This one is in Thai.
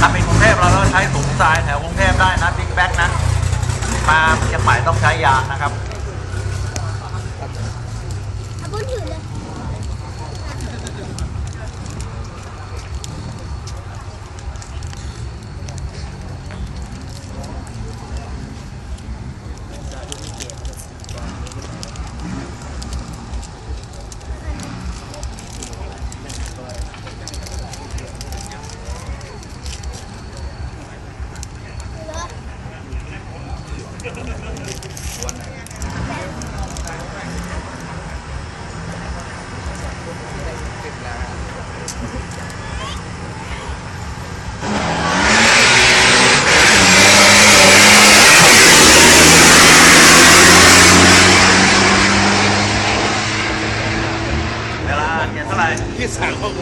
ถ้าเป็นกรุงเทพเราต้องใช้ถุงทรายแถวกรุงเทพได้นะบิ๊กแบ็กนะมาเชียงใหม่ต้องใช้ยางนะครับ เวลาเขียเท่าไหร่ที่สามห้อง